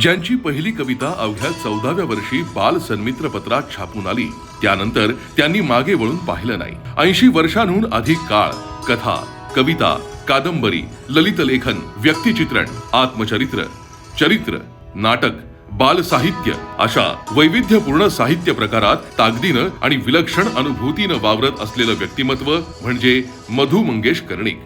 ज्यांची पहिली कविता अवघ्या चौदाव्या वर्षी बाल सन्मित्र पत्रात छापून आली. त्यानंतर त्यांनी मागे वळून पाहिलं नाही. ऐंशी वर्षांहून अधिक काळ कथा कविता कादंबरी ललित लेखन व्यक्तिचित्रण आत्मचरित्र चरित्र नाटक बाल साहित्य अशा वैविध्यपूर्ण साहित्य प्रकारात ताकदीनं आणि विलक्षण अनुभूतीनं वावरत असलेलं व्यक्तिमत्व म्हणजे मधु मंगेश कर्णिक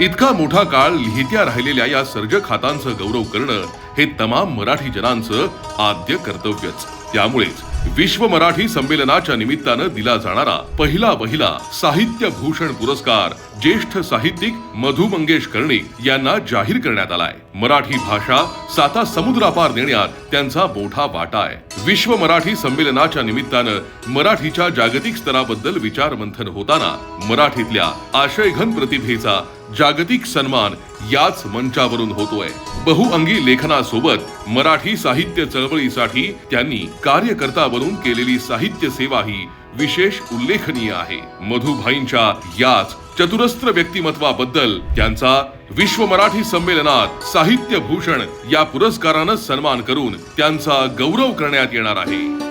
इतका मोठा काळ लिहित्या राहिलेल्या या सर्जक हातांचं गौरव करणं हे तमाम मराठी जनांचं आद्य कर्तव्यच. त्यामुळेच विश्व मराठी संमेलनाच्या निमित्तानं दिला जाणारा पहिला वहिला साहित्य भूषण पुरस्कार ज्येष्ठ साहित्यिक मधु मंगेश कर्णिक यांना जाहीर करण्यात आलाय. मराठी भाषा साता समुद्रापार नेण्यात त्यांचा मोठा वाटा आहे. विश्व मराठी संमेलनाच्या निमित्तानं मराठीच्या जागतिक स्तराबद्दल विचार मंथन होताना मराठीतल्या आशयघन प्रतिभेचा जागतिक सन्मान याच मंचावरून होतोय. बहुअंगी लेखनासोबत मराठी साहित्य चळवळीसाठी त्यांनी कार्यकर्ता बनून केलेली साहित्य सेवा ही विशेष उल्लेखनीय आहे. मधुभाईंच्या याच चतुरस्त्र व्यक्तिमत्वाबद्दल त्यांचा विश्व मराठी संमेलनात साहित्य भूषण या पुरस्कारानं सन्मान करून त्यांचा गौरव करण्यात येणार आहे.